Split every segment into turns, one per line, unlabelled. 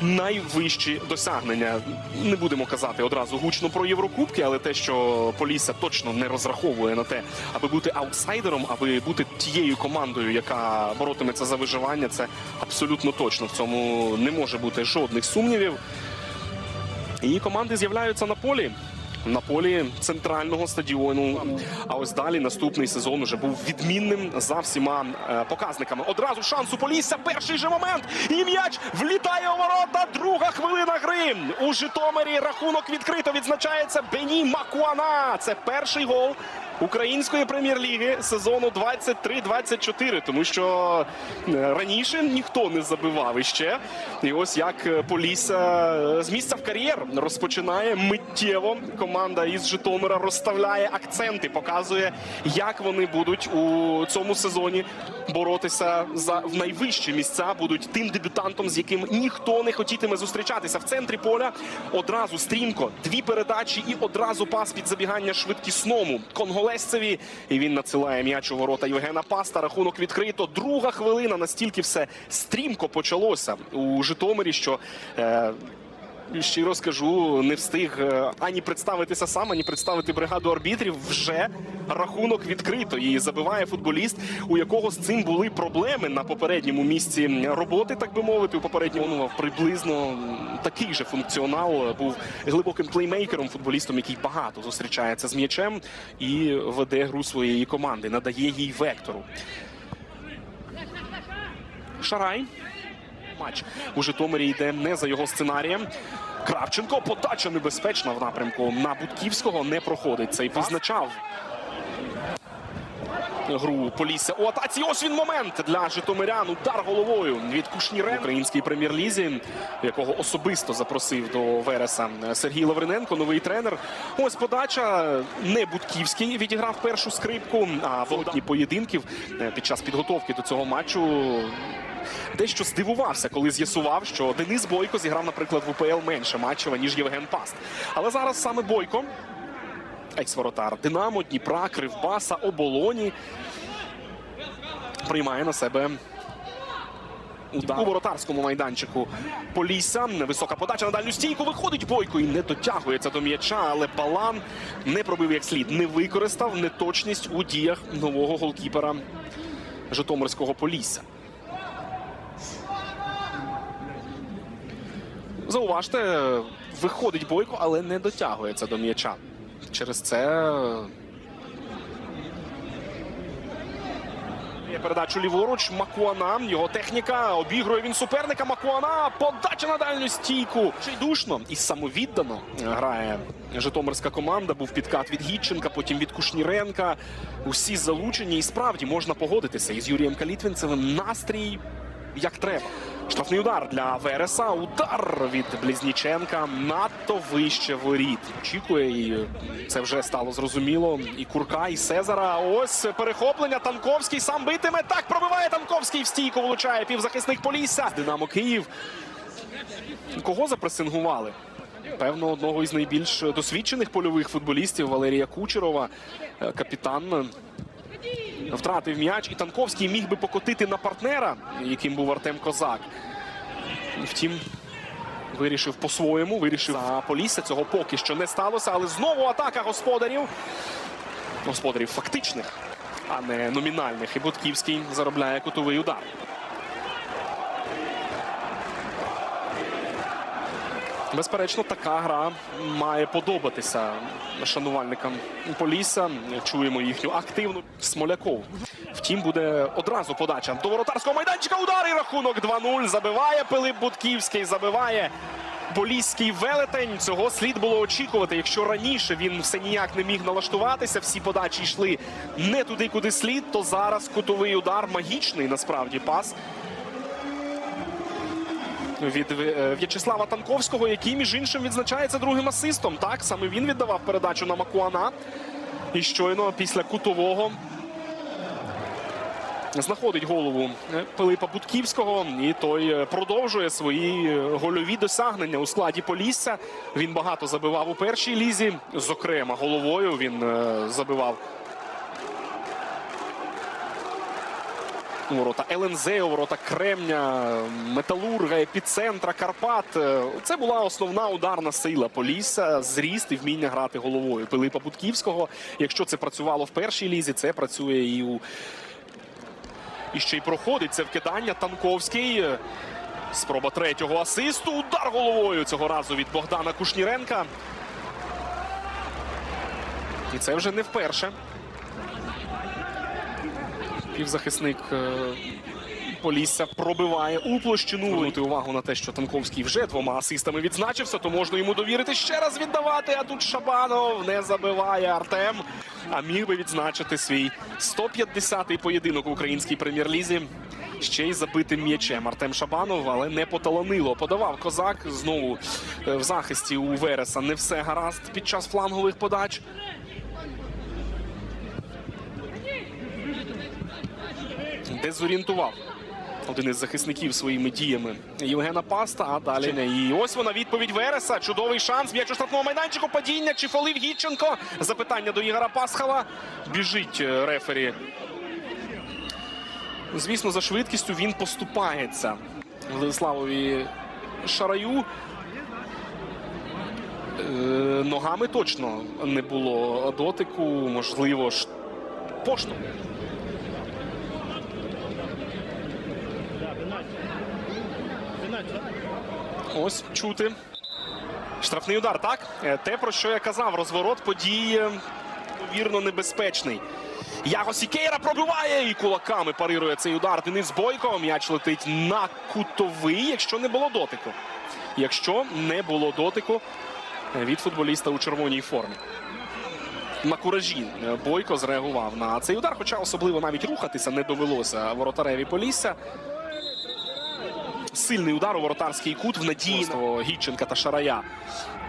найвищі досягнення. Не будемо казати одразу гучно про Єврокубки, але те, що Полісся точно не розраховує на те, аби бути аутсайдером, аби бути тією командою, яка боротиметься за виживання, це абсолютно точно. В цьому не може бути жодних сумнівів. І команди з'являються на полі. На полі центрального стадіону. А ось далі наступний сезон уже був відмінним за всіма е, показниками. Одразу шанс у Полісся. Перший же момент. І м'яч влітає у ворота. Друга хвилина гри. У Житомирі рахунок відкрито відзначається Бені Макуана. Це перший гол української прем'єр-ліги сезону 23-24. Тому що е, раніше ніхто не забивав іще. І ось як е, Полісся е, з місця в кар'єр розпочинає миттєво. Команда із Житомира розставляє акценти, показує, як вони будуть у цьому сезоні боротися за в найвищі місця. Будуть тим дебютантом, з яким ніхто не хотітиме зустрічатися в центрі поля. Одразу стрімко дві передачі і одразу пас під забігання швидкісному конголезцеві. І він надсилає м'яч у ворота Євгена Паста. Рахунок відкрито. Друга хвилина. Настільки все стрімко почалося у Житомирі, що. Е, Щиро скажу, не встиг е, ані представитися сам, ані представити бригаду арбітрів. Вже рахунок відкрито. І забиває футболіст, у якого з цим були проблеми на попередньому місці роботи, так би мовити. У попередньому ну, приблизно такий же функціонал був глибоким плеймейкером, футболістом, який багато зустрічається з м'ячем і веде гру своєї команди, надає їй вектору. Шарай. Матч у Житомирі йде не за його сценарієм. Кравченко подача небезпечна в напрямку на Будківського не проходить. Цей визначав гру Полісся у атаці. Ось він момент для Житомирян. Удар головою від Кушнірен в українській прем'єр-лізі, якого особисто запросив до Вереса Сергій Лавриненко, новий тренер. Ось подача не Будківський відіграв першу скрипку. А володні поєдинків е, під час підготовки до цього матчу дещо здивувався, коли з'ясував, що Денис Бойко зіграв, наприклад, в УПЛ менше матчева, ніж Євген Паст. Але зараз саме Бойко, екс-воротар Динамо, Дніпра, Кривбаса, Оболоні, приймає на себе. Удар у воротарському майданчику Полісся. Висока подача на дальню стійку. Виходить Бойко і не дотягується до м'яча, але Балан не пробив як слід, не використав неточність у діях нового голкіпера Житомирського Полісся. Зауважте, виходить Бойко, але не дотягується до м'яча. Через це. Передачу ліворуч. Макуана. Його техніка. Обігрує він суперника. Макуана. Подача на дальню стійку. Душно і самовіддано грає Житомирська команда. Був підкат від Гітченка, потім від Кушніренка. Усі залучені. І справді можна погодитися із Юрієм Калітвінцевим. Настрій як треба. Штрафний удар для Вереса. Удар від Близніченка надто вище воріт. Очікує і це вже стало зрозуміло. І Курка, і Сезара. Ось перехоплення. Танковський сам битиме. Так пробиває Танковський в стійку. Влучає півзахисник Полісся. Динамо Київ. Кого запресингували? Певно, одного із найбільш досвідчених польових футболістів Валерія Кучерова, капітан втратив м'яч, і Танковський міг би покотити на партнера, яким був Артем Козак. Втім, вирішив по-своєму, вирішив за Полісся. Цього поки що не сталося, але знову атака господарів. Господарів фактичних, а не номінальних. І Бутківський заробляє кутовий удар. Безперечно, така гра має подобатися шанувальникам Полісся. Чуємо їхню активну Смоляков. Втім, буде одразу подача до воротарського майданчика. Удар і рахунок 2-0. Забиває Пилип Будківський. Забиває Поліський велетень. Цього слід було очікувати. Якщо раніше він все ніяк не міг налаштуватися, всі подачі йшли не туди, куди слід, то зараз кутовий удар магічний насправді пас від е, В'ячеслава Танковського, який, між іншим, відзначається другим асистом. Так, саме він віддавав передачу на Макуана. І щойно після кутового знаходить голову е, Пилипа Будківського. І той е, продовжує свої гольові досягнення у складі Полісся. Він багато забивав у першій лізі. Зокрема, головою він забивав у ворота ЛНЗ, у ворота Кремня, Металурга, Епіцентра, Карпат. Е, Це була основна ударна сила Полісся, зріст і вміння грати головою Пилипа Будківського. Якщо це працювало в першій лізі, це працює і у і ще й проходить це вкидання. Танковський. Спроба третього асисту. Удар головою цього разу від Богдана Кушніренка. І це вже не вперше. Півзахисник е, Полісся пробиває у площину. Звернути увагу на те, що Танковський вже двома асистами відзначився, то можна йому довірити ще раз віддавати. А тут Шабанов не забиває Артем. А міг би відзначити свій 150-й поєдинок в українській прем'єр-лізі. Ще й забитим м'ячем Артем Шабанов, але не поталанило. Подавав козак знову е, в захисті у Вереса. Не все гаразд під час флангових подач. Дезорієнтував один із захисників своїми діями Євгена Паста. А далі не. І ось вона відповідь Вереса. Чудовий шанс. М'яч у штрафному майданчику. Падіння чи фолив Гідченко. Запитання до Ігора Пасхала. Біжить е, рефері. Звісно, за швидкістю він поступається Владиславові Шараю. Е, Ногами точно не було дотику. Можливо, ж поштовх. Ось чути. Штрафний удар, так? Е, Те, про що я казав, розворот подій е, вірно небезпечний. Яго Сікейра пробиває і кулаками парирує цей удар. Денис Бойко. М'яч летить на кутовий, якщо не було дотику. Якщо не було дотику е, від футболіста у червоній формі. На куражі Бойко зреагував на цей удар, хоча особливо навіть рухатися не довелося воротареві Полісся. Сильний удар у воротарський кут в надії на Гідченка та Шарая.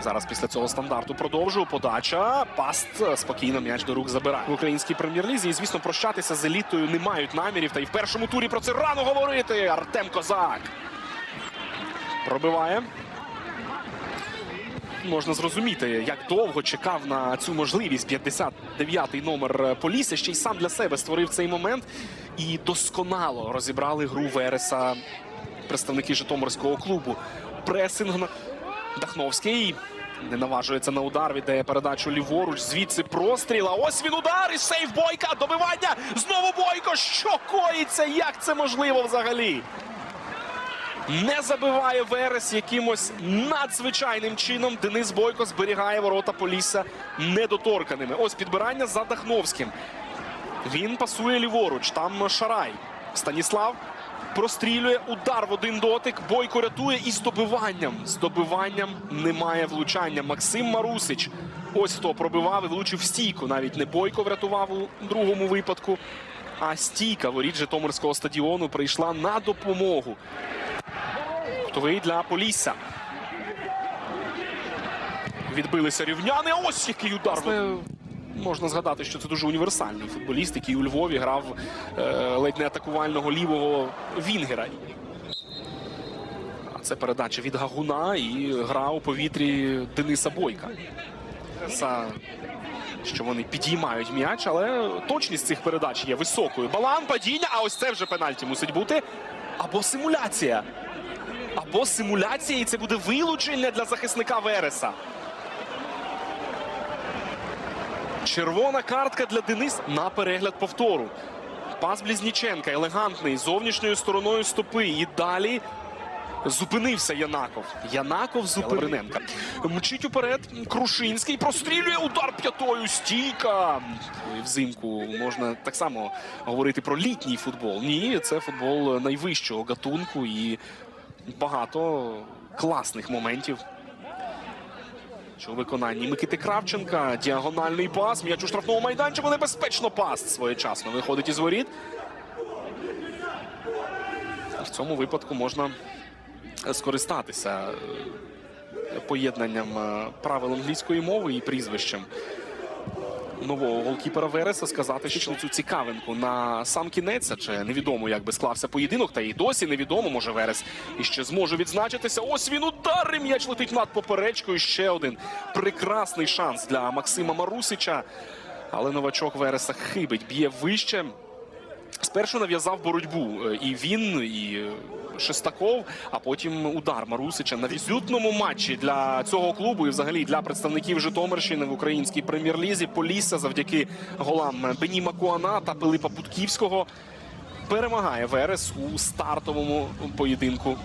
Зараз після цього стандарту продовжую. Подача. Паст е, спокійно м'яч до рук забирає. В українській прем'єр-лізі. І, звісно, прощатися з елітою не мають намірів. Та й в першому турі про це рано говорити. Артем Козак. Пробиває. Можна зрозуміти, як довго чекав на цю можливість 59-й номер е, Полісся. Ще й сам для себе створив цей момент і досконало розібрали гру Вереса представники Житомирського клубу. Пресинг на Дахновський не наважується на удар. Віддає передачу ліворуч. Звідси простріл. А ось він удар і сейф Бойка. Добивання. Знову Бойко. Що коїться? Як це можливо взагалі? Не забиває Верес якимось надзвичайним чином. Денис Бойко зберігає ворота Полісся недоторканими. Ось підбирання за Дахновським. Він пасує ліворуч. Там Шарай. Станіслав прострілює удар в один дотик. Бойко рятує і з добиванням. З добиванням немає влучання. Максим Марусич. Ось хто пробивав і влучив стійку. Навіть не Бойко врятував у другому випадку. А стійка воріт Житомирського стадіону прийшла на допомогу. Готовий для Полісся. Відбилися рівняни. Ось який удар. Можна згадати, що це дуже універсальний футболіст, який у Львові грав е, ледь не атакувального лівого Вінгера. Це передача від Гагуна і гра у повітрі Дениса Бойка. Са, що вони підіймають м'яч, але точність цих передач є високою. Балан, падіння, а ось це вже пенальті мусить бути. Або симуляція. Або симуляція, і це буде вилучення для захисника Вереса. Червона картка для Дениса на перегляд повтору. Пас Блізніченка, елегантний, зовнішньою стороною стопи. І далі зупинився Янаков. Янаков зупиненка. Мчить уперед. Крушинський прострілює удар п'ятою. Стійка. Взимку можна так само говорити про літній футбол. Ні, це футбол найвищого гатунку і багато класних моментів. У виконанні Микити Кравченка. Діагональний пас. М'яч у штрафному майданчику. Небезпечно пас своєчасно виходить із воріт. В цьому випадку можна скористатися е, поєднанням е, правил англійської мови і прізвищем нового голкіпера Вереса сказати, що цю цікавинку на сам кінець, чи невідомо, як би склався поєдинок, та й досі невідомо, може Верес іще зможе відзначитися. Ось він удар, м'яч летить над поперечкою. Ще один прекрасний шанс для Максима Марусича. Але новачок Вереса хибить, б'є вище. Спершу нав'язав боротьбу е, і він, і е, Шестаков, а потім удар Марусича на візютному матчі для цього клубу і взагалі для представників Житомирщини в українській прем'єр-лізі. Полісся завдяки голам Бені Макуана та Пилипа Путківського перемагає Верес у стартовому поєдинку